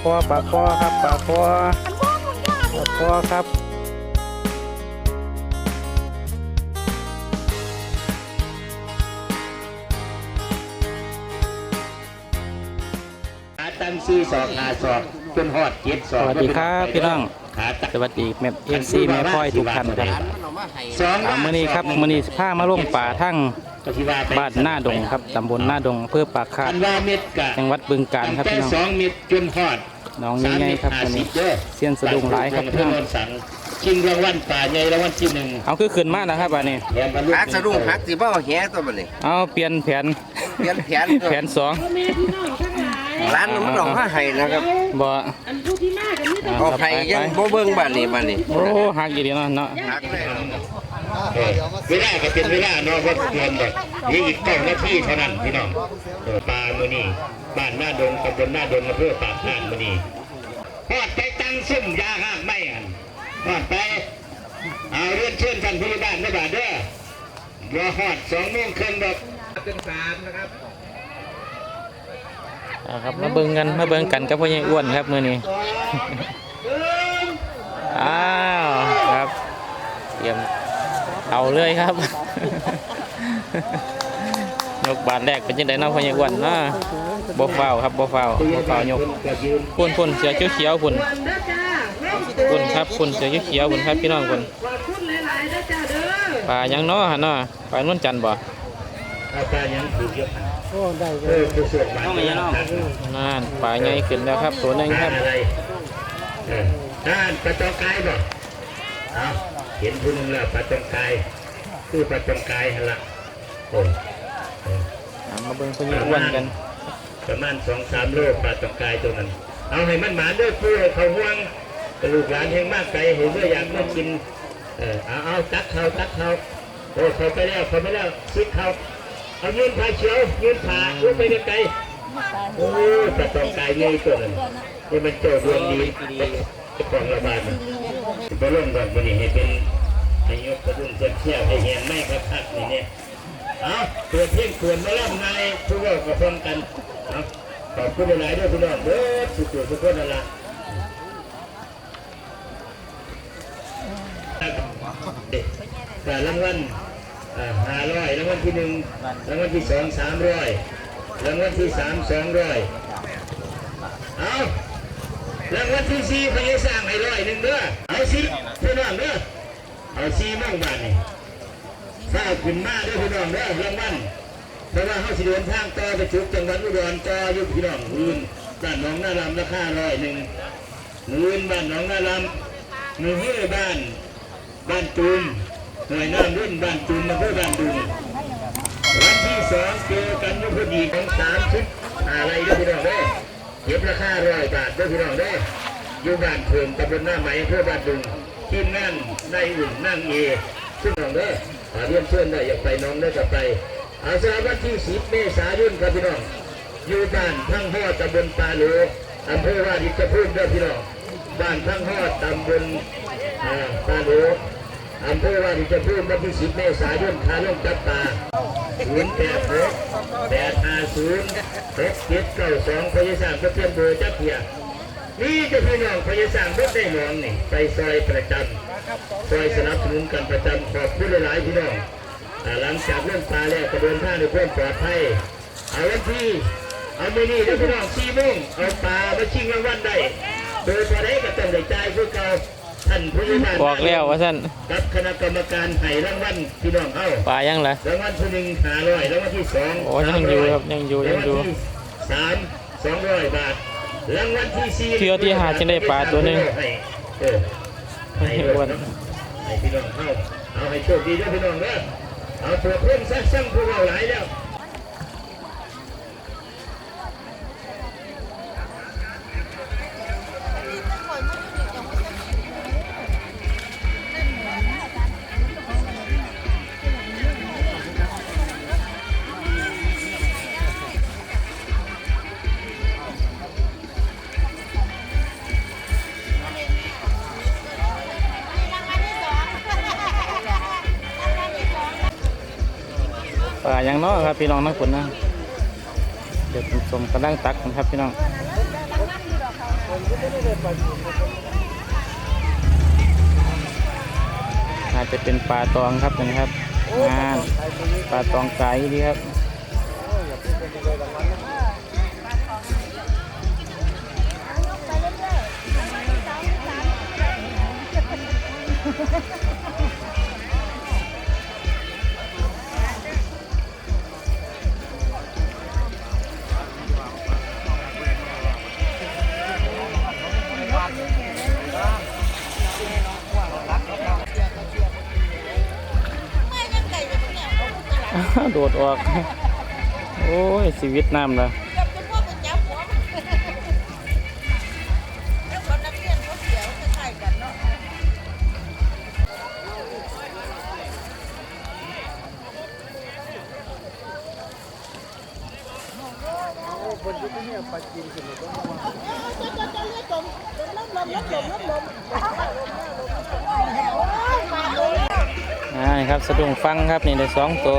คอปลาคอครับปลาคอปลาคอครับขาตั้งซี่ศอกหาศอกจนหอดเจ็ดศสอกวัสดีครับพี่น้อง ขาตั้งสวัสดีแม่เอฟซีแม่พ่อยทุกท่านครับสอง อ่ามื้อนี้ครับมื้อนี้พามาลงป่าทั้ง ก็ที่ว่าไปบ้านหน้าดงครับตำบลหน้าดงอำเพื่อปากคาอัดนว่าเม็ดกะจังหวัดบึงกาฬครับตั้งพี่น้องแต่สองเม็ดจนหอดน้องใหญ่ๆครับสามวันเม็นี้ดห้าสิบเด้อเสี้ยนสะดุ้งหลายครับพี่เพื่น้องนสั่งชิงรางวัลป่าใหญ่รางวัลที่หนึ่งเอาคือขึ้นมาแล้วครับอันนี้ แถมมาลูกหักสะดุ้งหักสิบ่เอาแหตัวบัดนี้ เอาเปลี่ยนแผน เปลี่ยนแผน แผนสองร้านมันต้องมาให้นะครับบ่อันผู้ที่มากันนี่ต้องเอาให้ยังบ่เบิ่งบัดนี้บัดนี้โอ้หักอีดีเนาะเนาะหักเลย เออเวลาก็เป็นเวลาเนาะว่าเกินแบบนี่อีกเก้านาทีเท่านั้นพี่น้องเออป่ามือนี่บ้านหน้าดงตำบลหน้าดงอำเภอปากน้ำมือนี่พอดไปตั้งซุ่มยาห้างไม่อันพอดไปเอาเรื่องเชิญท่านผู้บ้านไม่บาดเด้อรอฮอดสองโมงครึ่งดอกเอาครับมาเบิ่งกันมาเบิ่งกันกับพ่อใหญ่อ้วนครับมื้อนี้อ้าวครับเตรียม เอาเลยครับ ยกบาทแรกเป็นยังไงน้องพ่อใหญ่อ้วนเนาะบ่ฟาวครับบ่ฟาวบ่ฟาวยกพุ่นพุ่นเสือเขียวๆพุ่นวันเด้อจ้าพุ่นครับพุ่นเสือเขียวๆพุ่นครับพี่น้องพุ่นขอบคุณหลายๆเด้อจ้าเด้อปลายังเนาะหั่นเนาะปลานวลจันทร์บ่อาจารย์ยังถือเยอะโอ้ได้เออผู้สวดมาต้องมีน้องนั่นปลาใหญ่ขึ้นแล้วครับตัวหนึงครับอะไรเออนั่นปลาจองกายบ่เอา เห็นผู้หนึงแล้วปลาจองกายคือปลาจองกายหั่นละโอ้เออเอามาเบิ่งพ่อใหญ่อ้วนกัน ประมาณสองสามโลปลาตองกายตัวนั้น เอาให้มันหมาด้วยผู้ให้เขาห่วงกระลูกหลานแห่งมากไกลเห็นว่าอยากมากิน เออเอาเอาตักเขาตักเขาโอ้เขาไปแล้วเขาไปแล้วซิกเขาเอายืนผาเฉียวยืนผาลงไปไกลๆโอ้ปลาตองกายใหญ่ตัวนั้นนี่มันโจดวงดีเจะกองระบาดมัน บอลงก่อนวันนี้ให้เป็นให้ยกกระดุมเสียเที่ยวให้เห็นไม่ครับคักนี่เนี่ยเอาตัวเที่ยงควรมาล่ำในผู้ว่ากับฟังกันเอาขอบคุณหลายด้วยพี่น้องเด้อสุขสุขคนนั่นละแต่รางวัลห้าร้อยรางวัลที่หนึ่งรางวัลที่สองสามร้อยรางวัลที่สามสองร้อยเอา รางวัลที่สี่พยาสร้างให้ร้อยหนึ่งเด้อเอาสิพี่น้องเด้อเอาสี่มั่งบาทนี่ข้าวขึ้นมาเด้วยพี่น้องเด้อรางวัลเพราะว่าเขาสิเดินทางต่อไปถึงจังหวัดอุดรต่อยุพี่น้องอื่นบ้านหนองนาลำราคาร้อยหนึ่งอื่นบ้านหนองนาลำมือเฮือบ้าน บ้านตูมหน่วยน้ำรุ่นบ้านตูมมาเพื่อบ้านดุงวันที่สองเจอกันอยุพอดีของสามชุดอะไรเด้วยพี่น้องเด้อ เก็บราคาร้อยบาทด้วยพี่น้องเด้ออยู่บ้านเพิงตำบลหน้าไหมเพื่อบ้านดุงทีมงานนายอุ่นนั่งเอซึ่งน้องเด้อหาเรียนเชิญได้อยากไปน้องได้กับไปอาสาวันที่10เมษายนครับพี่น้องอยู่บ้านทั้งหอดตำบลปาโลอำเภอว่าดิจะพูดเด้อพี่น้องบ้านทั้งหอดตำบลอ่าปาโลอำเภอว่าดิจะพูดวันที่10เมษายนคาลงจับ ปลา0 8 6 8 5 0 6 7 9 2พยาสามก็เทียมเบอร์จับเพียนี่จะพี่น้องพยาสามรถได้หลวงนี่ไปซอยประจำช่วยสนับสนุนกันประจำขอบคุณหลายพี่น้องหลังจากเรื่องปลาแล้วกระเดินทาในเพื่อนปลอดภัยเอาวันที่เอามือนี้นะพี่น้องสี่โมงเอาปลามาชิงรางวัลได้โดยพอได้ก็ต้องได้จ่ายเพื่อเก่า ท่านผู้ใหญ่บ้านบอกแล้วว่าซั่นกับคณะกรรมการให้รางวัลพี่น้องเอาปลายังล่ะรางวัลที่หนึ่งห้าร้อยรางวัลที่สองโอ้ยังอยู่ครับยังอยู่ยังอยู่รางวัลที่สามสองร้อยบาทรางวัลที่สี่เที่ยวที่หาจึงได้ปลาตัวหนึ่งให้เออให้ด้วยเนาะให้พี่น้องเข้าเอาให้โชคดีด้วยพี่น้องเด้อเอาตัวเพิ่มซักซ้ำพวกเราหลายแล้ว เนาะครับพี่น้องนักฝนนะเดี๋ยวผมชมกำลังตักนะครับพี่น้องอาจจะเป็นปลาตองครับนะครับงานปลาตองไก่ดีครับ โดดออก โอ้ยชีวิตน้ำละอ่านี่ครับสะดุ้งฟังครับนี่ได้สองตัว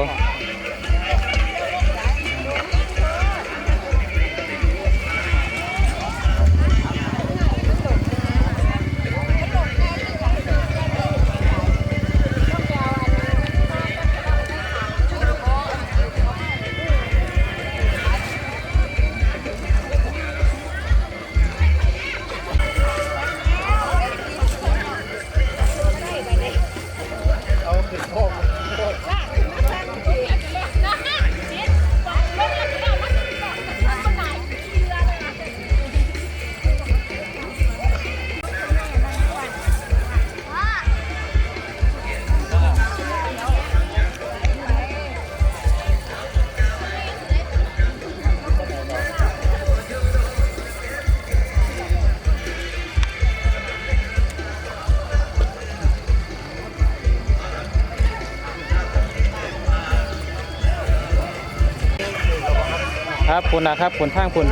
ครับคุณนะครับคุณทางคุณ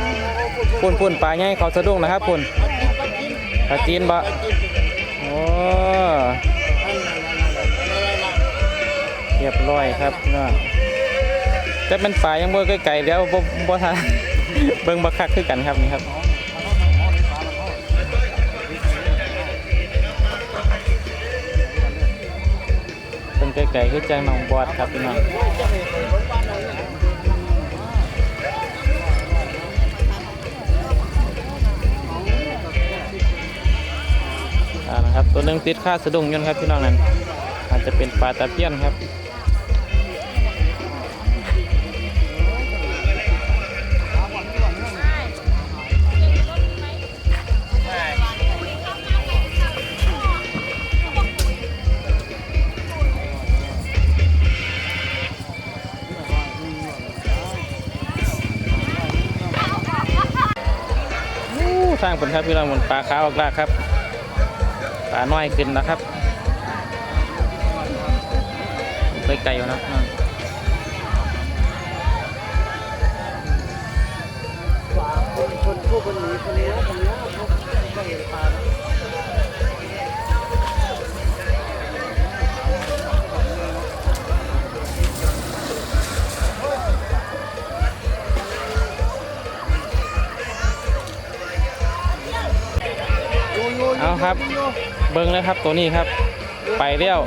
คุณคุณปลาใหญ่เขาสะดุ้งนะครับคุณปลาจีนบะโอ้เรียบร้อยครับเนาะแต่เป็นปลายังบ่ไกลๆแล้วบ่บ่ทันเบิ่งบักคักคือกันครับนี่ครับเป็นไกลๆคือจังหนองบอดครับพี่น้อง ครับตัวหนึงติดค่าสะดุ้งยนครับพี่น้องนั้นอาจจะเป็นปลาตะเพียนครับสร้างผลครับพี่น้องมันปลาขาวออกลากครับ ปลาน้อยขึ้นนะครับ ไปไกลอยู่นะอ่าเอาครับ เบิ้งเลยครับตัวนี้ครับ ไปเลี้ยว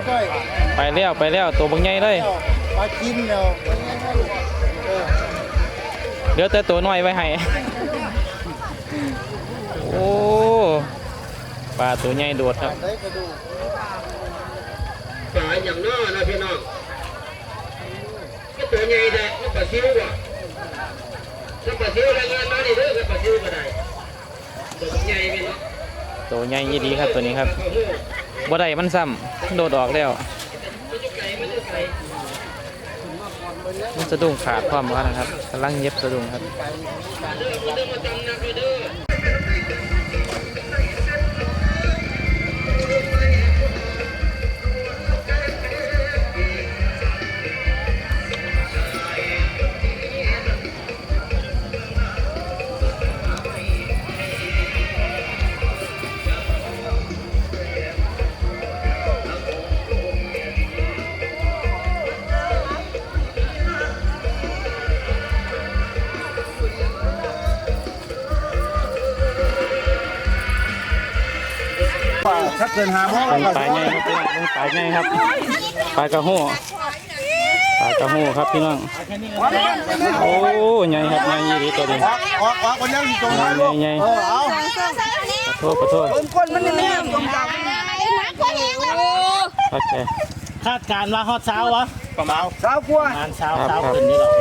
ไปเลี้ยวไปเลี้ยวตัวบังใหญ่เลยปลากินเนาะเดี๋ยวแต่ตัวน้อยไว้ให้ โอ้ปลาตัวใหญ่โดดครับได้กระดูกปลาอย่างน้อนะพี่น้องก็ตัวใหญ่แดะก็ปลาซิวอะถ้าปลาซิวรายงานมาดิเด้อก็ปลาซิวก็ได้ตัวใหญ่พี่น้อง ตัวใหญ่ยี่ดีครับตัวนี้ครับบ่ได้มันซ้ำโดดออกแล้วมันจะไก่มันจะไก่มันสะดุ้งขาดพร้อมกันนะครับกำลังเย็บสะดุ้งครับ ถ้าเกินหาโมงเป็นปลาใหญ่ครับพี่น้องเป็นปลาใหญ่ครับปลากระโห้ปลากระโห้ครับพี่น้องโอ้ใหญ่ครับใหญ่ยี่ดีตัวนี้ออกออกออกคนยังอยู่ตรงใหญ่นั้นใหญ่ใหญ่เออเอาขอโทษขอโทษคนมันนี่โอเคคาดการณ์ว่าฮอดเช้าวะประมาณสาวกว่างานเช้าครับเช้าครับขึ้นนี่หรอก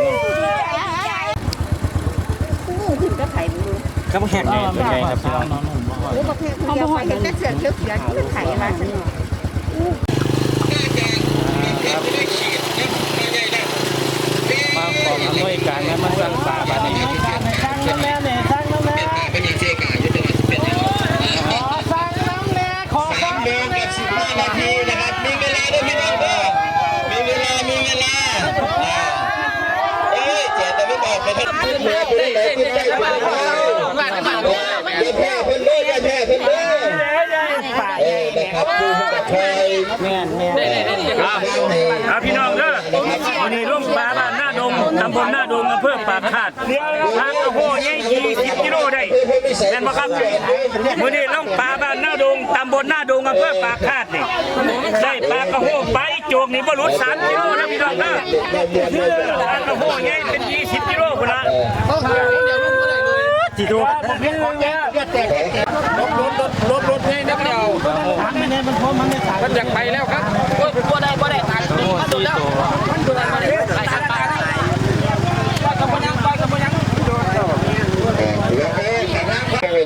ครับแข็งใหญ่ตัวใหญ่ครับพี่น้อง เขาบอกว่าเห็นแต่เสือเขียวเขียวที่มันไข่มาสนุกมาขออำนวยการนะมาสั่งตาบานี้สร้างน้ำแม่เนี่ยสร้างน้ำแม่ เป็นยังเจ๊กาอยู่จังหวัดเป็นยัง ขอสร้างน้ำแม่ขอ สามโมงกับสิบห้านาทีนะครับ มีเวลาด้วยพี่น้องเด้อมีเวลา มีเวลาเอ้ยเจ๊แต่ไม่บอกไปทั้งคืนเลยคุณได้คุณได้คุณได้อย่าแพ้เพิ่นเลยอย่าแพ้เพิ่นเลยเออนะครับ ครแม่แม่ครับพี่น้องเด้อวันนี้ล่มปลาบ้านหน้าดงตำบลหน้าดงอำเภอปากคาดทางกระโหยี่ยี่สิบกิโลได้เห็นไหมครับวันนี้ล่มปลาบ้านหน้าดงตำบลหน้าดงอำเภอปากคาดนี่ได้ปลากระโหไปโจกนี่บรรลุสามกิโลนะพี่น้องเด้อปลากระโหยี่เป็นยี่สิบกิโลคนละจีดูไม่เนี่ยมันพร้อมมันไม่ถ่าย กระโหสี่ตัว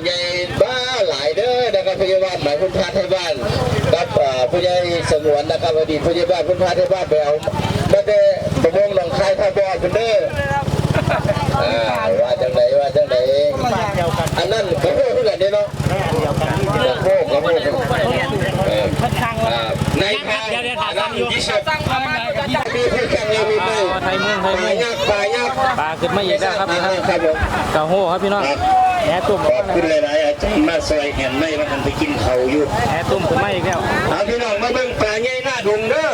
ใหญ่บ้าหลายเด้อนะครับพยาบาลหมายพุทธาไทยบ้านกับผู้ใหญ่สง วนนะครับอดีตผู้ใหญ่บ้านพุทธาไทยบ้านไปเอามาได้ประมงหนองคายท่าบ่อคุณเด้อว่าจังไหนว่าจังไหนอันนั้นกระโปงเพื่อนเด้เนาะกระโปงกระโปงเอออ่าในทางนั่นยี่สิบมีผู้แข่งเรามีไหมไทยมืองไทยมืลาองปลายักษ์ปลาขึ้นไมาอีกแล้วครับพี่ครับครับผมกระโหครับพี่น้องแหตุ่มขอบคุณหลายๆอาจารย์มาซอยเห็นไหมว่ามันไปกินเขาอยู่แหตุ่มขึ้นไมาอีกแล้วเอาพี่น้องมาเบิ่งปลาใหญ่น้า ดุงเด้อ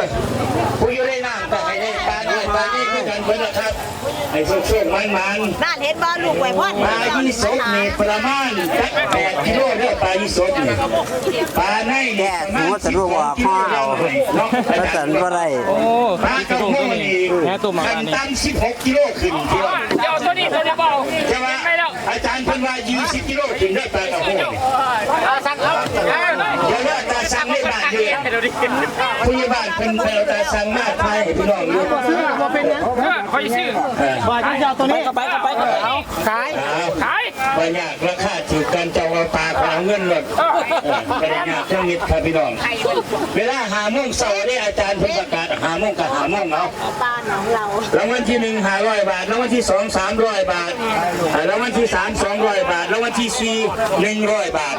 ผู้อยู่ในน้ำปลาใหญ่ปลาใหญ่ปลาใหญ่คือกันเพิ่นนะครับไอ้โชคๆมันมันด้านเห็นบอลลูกไว้พ่อนปลายี่สกนี่ประมาณแปดกิโลเด้อปลายี่สกนี่ปลาในนี่ประมาณสิบสองกิโลเด้อเนาะอาจารย์โอ้ปลากระพงนี่แหตุ่มมาขัอันนนี้ตั้งสิบหกกิโลขึ้นพี่น้องเจ้าตัวนี้ตัวนี้เบาใช่ไหมอาจารย์เพิ่นว่ายี่สิบกิโลขึ้นได้ปลากระพงนี่ สั่งไม่บ้านผู้ใหญ่บ้านเพิ่นแปเอาตาสั่งมาไทยให้พี่น้องอยู่คอยซื้อว่าจะเอาตัวนี้ไปก็ไปก็เอาขาย ขาย ว่ายากราคาถือการเจ้าเอาปลาไปเอาเงินหมดไปได้ยากเครื่องนิดครับพี่น้อง เวลาหาโมงเสาร์นี่อาจารย์เพิ่นประกาศหาโมงกับหาโมงเอาบ้านของเรารางวัลที่หนึ่งห้าร้อยบาทรางวัลที่สองสามร้อยบาทอ่ารางวัลที่สามสองร้อยบาทรางวัลที่สี่หนึ่งร้อยบาท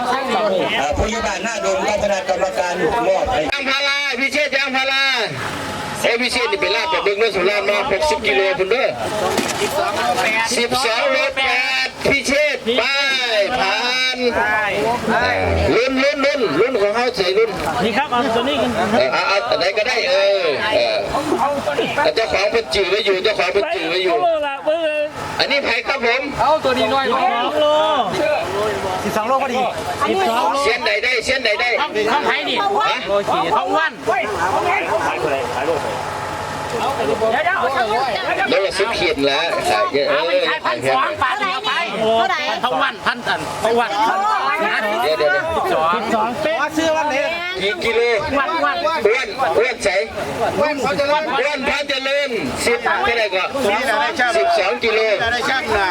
อ่าผู้ใหญ่บ้านหน้าดงกับคณะกรรมการมอบให้ยางพาราพิเชษยางพาราเอ้ยพิเชษนี่เป็นลาบจากเบิ้งเนื้อสุรานมา 60 กิโลคุณเด้อ12โลแปดพิเชษ ไปผ่านลุ้นลุ้นลุ้นลุ้นของเขาใส่ลุ้นนี่ครับเอาตัวนี้กันเออเอาเอาอันไหนก็ได้เออเออแต่เจ้าของเพิ่นจื่อไว้อยู่เจ้าของเพิ่นจื่อไว้อยู่อันนี้ไผ่ครับผมเอาตัวนี้น้อยสองโลสิบสองโลพอดีสิบสองโลเส้นใดได้เส้นใดได้ข้างไผ่นี่ฮะของวันเดี๋ยวเดี๋ยวแล้วเราซื้อเขียนแล้วขายเยอะเอเอาไปอขายพันสองบาท เดียวไปเท่าไหร่ทองวันพันตันทองวันเดี๋ยวเดี๋ยวเดี๋ยวสองสองเป๊ะซื้อวันนี้กี่กิโลวันวันอ้วนอ้วนใสอ้วนพอเจริญอ้วนพอเจริญสิบเท่าไหร่ก็สิบสองกิโล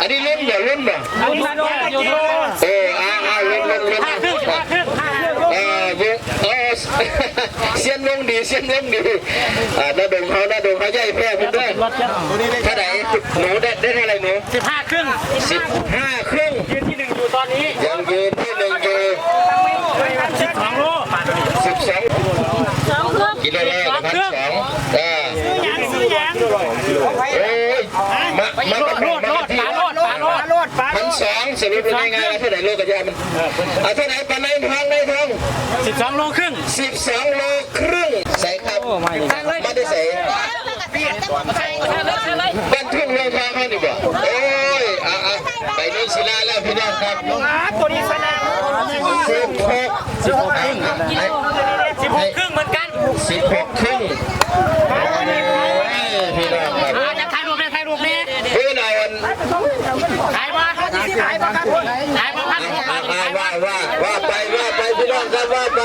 อันนี้รุ่นเหรอรุ่นเหรอเอาอยู่ด้วยอยู่ด้วยเออเอาเอารุ่นรุ่นรุ่นห้าครึ่งห้าครึ่งห้าครึ่งเออวงเออเสียนวงดีเสียนวงดีอ่าหน้าดงเขาหน้าดงเขาใหญ่แพร่คุณด้วยรถจะเท่าไหร่หนูได้ได้เท่าไหร่หนูสิบห้าครึ่ง สิบห้าครึ่ง ยืนที่หนึ่งอยู่ตอนนี้ ยังยืนที่หนึ่งอยู่ สิบสองโลบาท สิบสอง สองเครื่อง กิโลแรกพันสองอ่า ยังซื้อยัง โอ้ยมามา โล มา ดโลดโลดปลาโลดปลาโลดโลดปลา พัน สองสรุปเป็นยังไงเท่าไหร่โลกระยามันอ่าเท่าไหร่ปานในทองในทองสิบสองโลครึ่งสิบสองโลครึ่งใส่ครับโอ้มาอีกมาได้ใส่บ้านทุ่งเมืองทองเขานี่บ่โอ้ยอะอะไปนู่นศิลาแล้วพี่น้องครับตัวนี้สนามสิบหกสิบหกครึ่งกิหกครึ่งเหมือนกันสิบหกครึ่งโอ้ยพี่น้องครับ อ่าจะถ่ายรูปเลยถ่ายรูปนี่ พี่น้อง ถ่ายมาถ่ายมาครับถ่ายมาพันหกบาท ว่าว่าว่าว่าไปว่าไปพี่ น้องครับว่าไป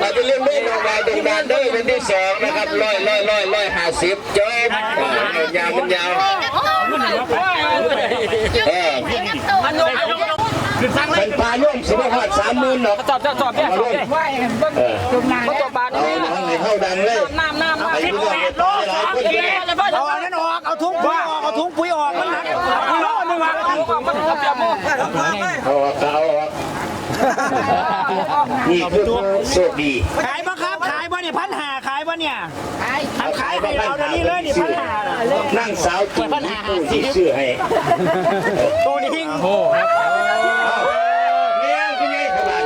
เราจะเล่นเล่นออกมาตรงนั้นเด้อเป็นที่สองนะครับร้อยร้อยร้อยร้อยห้าสิบจบยาวมันยาวเออขึ้นสั่งเลยเป็นปลาย่อมสิบหอดสามหมื่นเนาะจอดจอดจอดเนี่ยจอดเนี่ยเออเขาตัวบาทเอาเอาให้เข้าดังเลยน้ำน้ำน้ำไอ้สิบแปดโลายหสลายองคนกิเลโลยเลยพ่อ นี่คือผู้โชคดีขายบ่ครับ ขายบ่เนี่ยพันหาขายบ่เนี่ยขายขายให้เราเดี๋ยวนี้เลยนี่พันหานั่งสาวกินผู้ที่ซื้อให้ตัวนี้หิ้งโอ้ครับเลี้ยงคุณยายขบาน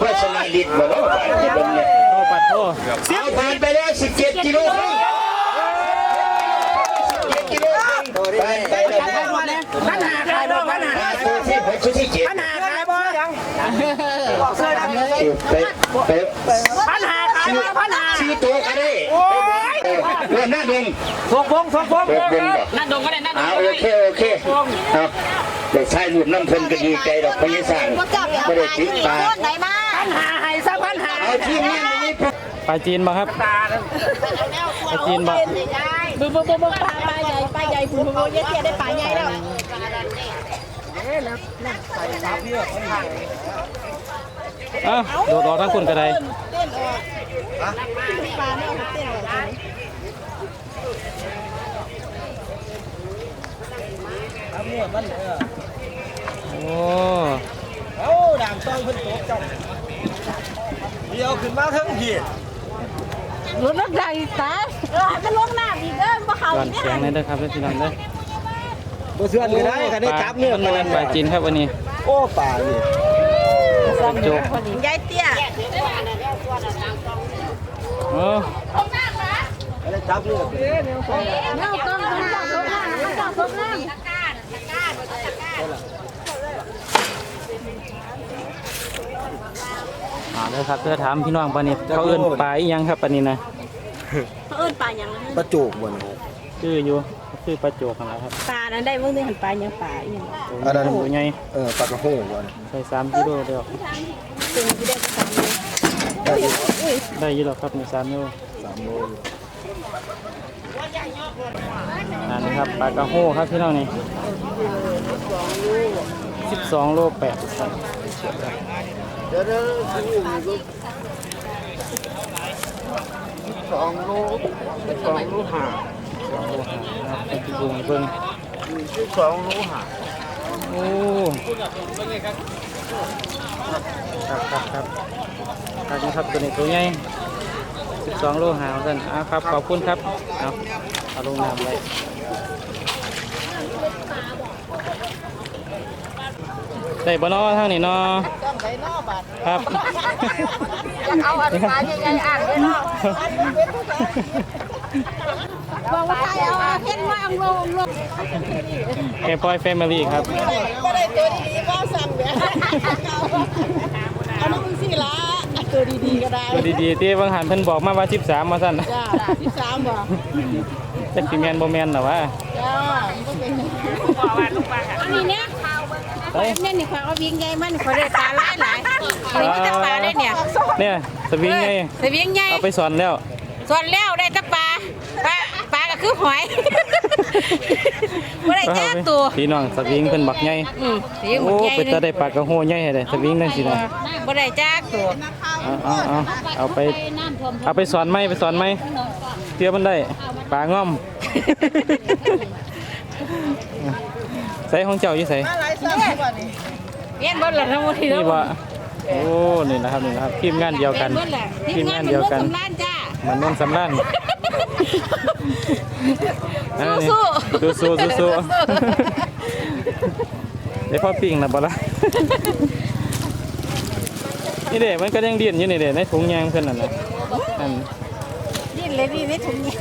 เพราะฉะนั้นลิตรบ่เนาะไปที่เบิ่งเนี่ยโอ้ปัดโอ้เอาผ่านไปแล้ว17กิโลครึ่ง17กิโลครึ่งไปไปแล้วขายบ่เนี่ยพันหาขายบ่พันหาตัวที่หกชุดที่เจ็ดพันหาขายบ่ยัง ไปไปพันหาขายบ่พันหาซื้อตัวก็ได้โอ้ยเรื่องหน้าดงสกพงสกพงเปิดดงนั่นดงก็ได้นั่นดอ่างโอเคโอเคเอาเด็กชายรูปน้ำเพลินก็ดีใจดอกพญาสั่งพวกเจ้าไปเอาไม่ได้ติดตาต้นไหนมาพันหาให้ซะพันหาเอาที่นี่มันนี่ปลาจีนบ่ครับปลาจีนบ่บึ้งบึ้งบึ้งปลาปลาใหญ่ปลาใหญ่คุณโมเยอะเทียได้ปลาใหญ่แล้วเอ้า โดดออกทั้งคนก็ได้เต้นออกปลาไม่เอาเต้นออกโอ้เอาด่างต้องเพิ่นตกจ้องเดี๋ยวขึ้นมาทั้งพี่รถนักใหญ่ตาเออให้มันลงน้ำอีกเด้อมาเขาก่อนอีกเสียงเลยเด้อครับเด้อพี่น้องเด้อบ่เชื่อนก็ได้ก็ได้จับเนื้อมันเป็นปลาจีนครับวันนี้ โอ้ป่านี่ โจกยายเตี้ยโอ้ได้จับเนื้อเราต้องต้องต้องต้องต้องต้องมาเลยครับเพื่อถามพี่น้องปลาเนี่ยเขาเอิ้นปลาอีหยังครับปลานี้นะเขาเอิ้นปลาอย่างประจูกบ่นชื่ออยู่ ชื่อปลาโจกนั่นแหละครับปลานั้นได้เมื่อเดือนปลาอย่างปลาอย่างอันนั้น ตัวใหญ่เออปลากระโหบ่นใส่สามกิโลเดียวเป็นที่ได้สามเลยได้อยี่หรอกครับในสามโลสามโลนั่นนะครับปลากระโห้ครับพี่น้องนี่สิบสองโลแปดครับเดี๋ยวเดี๋ยวสองโลสองโลห้าส องโลห้าครับเป็นที่บุงเบิ่งสองโลห้าโอ้ครับครับครับครับนี่ครับตัวนี้ตัวใหญ่สิบสองโลหาเส้นอ่าครับขอบคุณครับเอาเอาลงน้ำไว้ได้บ่เนอทางนี้เนอครับเอาอันปลาใหญ่ๆอ่างเลยนาะ บอกว่าใครเอาเห็นว่าอังโลอังโลแค่พอยแฟมิลี่ครับก็ได้ตัวดีๆก็สั่งเดี๋ยวเอาน้ำสิละตัวดีๆก็ได้ตัวดีๆที่บางหันเพิ่นบอกมาว่า13มาสั่นจ้าที่สามบ่จักสิแม่นบ่แม่นหรอวะจ้าก็เป็นอันนี้เนี่ยเฮ้ยเนี่ยนี่ค่ะเอาวิ่งใหญ่มันขอได้ปลาหลายหลายอันนี้มีแต่ปลาได้เนี่ยเนี่ยสวิงไงสวิ่งใหญ่เอาไปสอนแล้วส่วนแล้วได้แต่ปลาปลาปลาก็ คือหอยบ่ได้จ้าตัวพี่น้องสวิงเพิ่นบักใหญ่อืมสีหมโอ้ดใหญ่เป็นตาได้ปลากระโหใหญ่เลยสวิงจังซี่นะบ่ได้จ้าตัวเอาเอาเอาเอาไปเอาไปสอนไหมไปสอนไหมเตี้ยมันได้ปลาง่อมใส่ของเจ้าอยู่ใส่เรียนเบ่ล่ะทั้งหมดที่นี่บ่โอ้นี่นะครับนี่นะครับทีมงานเดียวกันเรียนเบ่ล่ะทีมงานเดียวกันทีมงานจ้าเหมันนนสำลัน สู้สู้สู้สู้สู้เดี๋ยวพ่อปิ้งนะบ่ละนี่เด็มันก็ยังเดียนอยู่นี่เด็ในถุงยางเพื่อนนั่นนะอันนี่เลยนี่ไม่ถุงนี้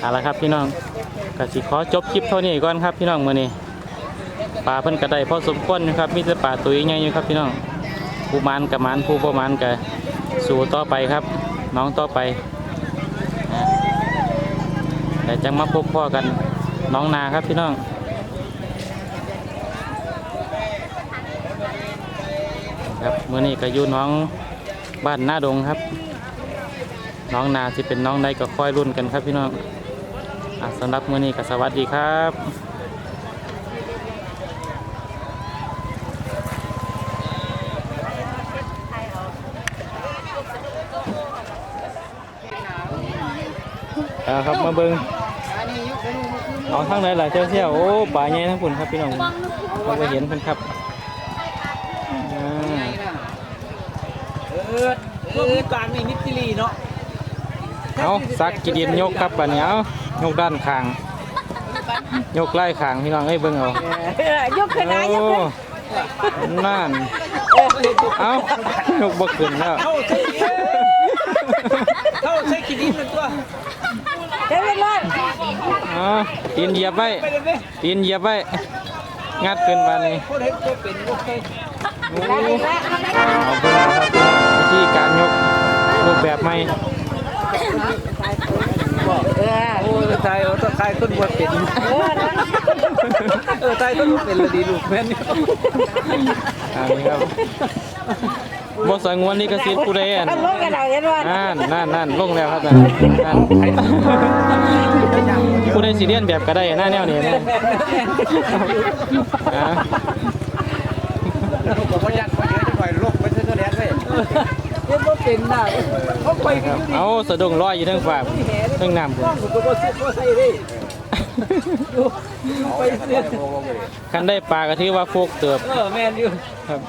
เอาละครับพี่น้องก็สิขอจบคลิปเท่านี้ก่อนครับพี่น้องมื้อนี้ปลาเพิ่นกระไดพอสมควรอยู่ครับมีแต่ปลาตัวใหญ่อยู่ครับพี่น้อง ผู้มันกับมันผู้บ่มันกับสู่ต่อไปครับ น้องต่อไปแต่จังมาพบพ่อกันน้องนาครับพี่น้องครับเมื้อนี้ก็อยู่น้องบ้านหน้าดงครับ น้องนาสิเป็นน้องใดก็ค่อยรุ่นกันครับพี่น้องอะสำหรับเมื้อนี้ก็สวัสดีครับเอาครับ มาเบิงเอาทางไหนล่ะเจ้าเที่ยวโอ้ป่าใหญ่ทั้งปุ่นครับพี่น้องเราไปเห็นเพิ่นครับอ่าเออพวกนี้การนี่มิตรลีเนาะเอาซักกิดินยกครับบัดนี้เอายกด้านข้างยกไล่ข้างพี่น้องเอ้ยเบิ่งเอายกขึ้นนะยกโอ้ขึ้นนั่นเอายกบ่ขึ้นแล้วเข้าใส่เข้าใส่กินดินตัว เดี๋ยวไปเลยเอาตีนเหยียบไว้ไปเลยไหมตีนเหยียบไว้งัดขึ้นมานี่คนเห็นตัวเป็นโอเคโอ้เอาเบิ่งเอาครับพี่น้องวิธีการยกรูปแบบใหม่เออโอ้ตายเอาตายคนบวชเป็นเออนะเออตายคนบวชเป็นเลยดีลูกแม่นี่อันนี้ครับ บ่สงวนลิขสิทธิ์ผู้ใดอันเอาลงกันเอาเดี๋ยวว่านั่นนั่นนั่นลงแล้วครับนั่นนั่นผู้ใดสิเรียนแบบก็ได้หน้าแนวนี้นะอ่าผมว่ายันคนเยอะจะปล่อยลกไปเท่านั้นเลยเห็นว่าเป็นน่ะเขาไปกันเอาสะดุ้งลอยอยู่เทั้งฟ้าเทั้งน้ำพุ่นต้องตัวบ่เสียบ่ใส่ดิอยู่ไปเสียคันได้ปลาก็ถือว่าโฟกเติบเออแม่นอยู่ครับ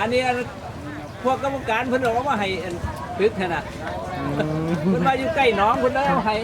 อันนี้อันพวกกรรมการเพิ่นบอกว่ามาให้อันตึกหั่นน่ะอืมเพิ่นมาอยู่ใกล้หน้องเพิ่นได้เอาให้